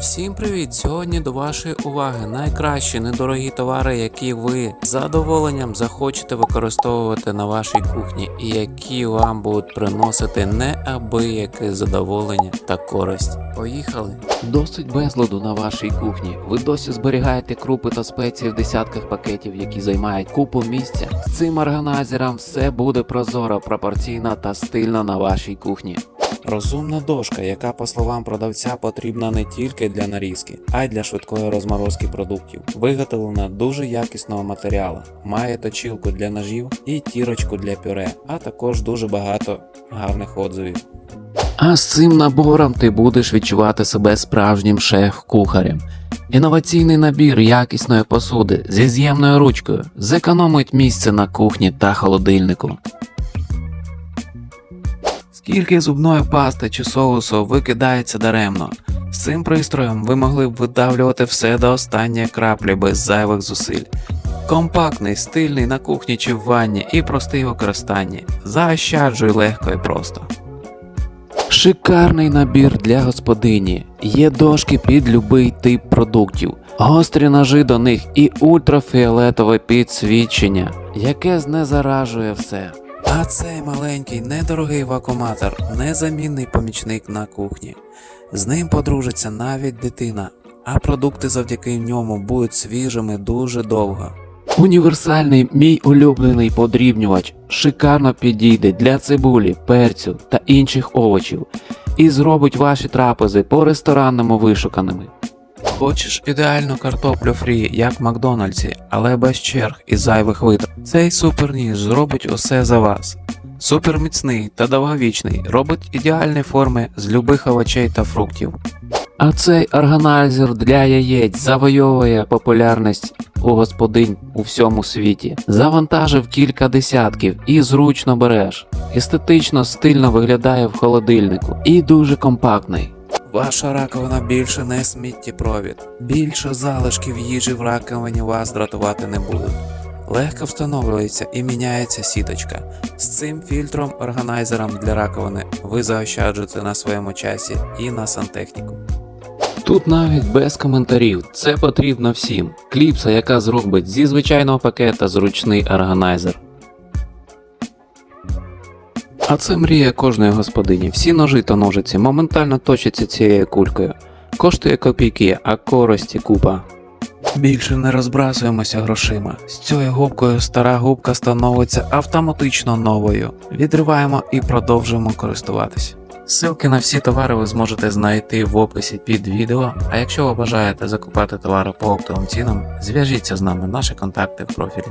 Всім привіт! Сьогодні до вашої уваги найкращі недорогі товари, які ви задоволенням захочете використовувати на вашій кухні, і які вам будуть приносити неабияке задоволення та користь. Поїхали! Досить безладу на вашій кухні. Ви досі зберігаєте крупи та спеції в десятках пакетів, які займають купу місця. З цим органайзером все буде прозоро, пропорційно та стильно на вашій кухні. Розумна дошка, яка, по словам продавця, потрібна не тільки для нарізки, а й для швидкої розморозки продуктів. Виготовлена дуже якісного матеріалу, має точилку для ножів і тірочку для пюре, а також дуже багато гарних отзивів. А з цим набором ти будеш відчувати себе справжнім шеф-кухарем. Інноваційний набір якісної посуди зі з'ємною ручкою зекономить місце на кухні та холодильнику. Скільки зубної пасти чи соусу викидається даремно. З цим пристроєм ви могли б видавлювати все до останньої краплі без зайвих зусиль. Компактний, стильний на кухні чи в ванні і простий в використанні. Заощаджуй легко і просто. Шикарний набір для господині. Є дошки під любий тип продуктів, гострі ножи до них і ультрафіолетове підсвічення, яке знезаражує все. А цей маленький недорогий вакууматор незамінний помічник на кухні. З ним подружиться навіть дитина, а продукти завдяки ньому будуть свіжими дуже довго. Універсальний мій улюблений подрібнювач шикарно підійде для цибулі, перцю та інших овочів і зробить ваші трапези по ресторанному вишуканими. Хочеш ідеальну картоплю фрі, як в Макдональдсі, але без черг і зайвих витрат. Цей суперніж зробить усе за вас. Суперміцний та довговічний, робить ідеальні форми з любих овочей та фруктів. А цей органайзер для яєць завойовує популярність у господинь у всьому світі. Завантажив кілька десятків і зручно береш. Естетично стильно виглядає в холодильнику і дуже компактний. Ваша раковина більше не сміттєпровід. Більше залишків їжі в раковині вас дратувати не будуть. Легко встановлюється і міняється сіточка. З цим фільтром органайзером для раковини ви заощаджуєте на своєму часі і на сантехніку. Тут навіть без коментарів, це потрібно всім. Кліпса, яка зробить зі звичайного пакета зручний органайзер. А це мрія кожної господині. Всі ножи та ножиці моментально точаться цією кулькою. Коштує копійки, а користі купа. Більше не розбрасуємося грошима. З цією губкою стара губка становиться автоматично новою. Відриваємо і продовжуємо користуватись. Ссылки на всі товари ви зможете знайти в описі під відео. А якщо ви бажаєте закупати товари по оптовим цінам, зв'яжіться з нами, наші контакти в профілі.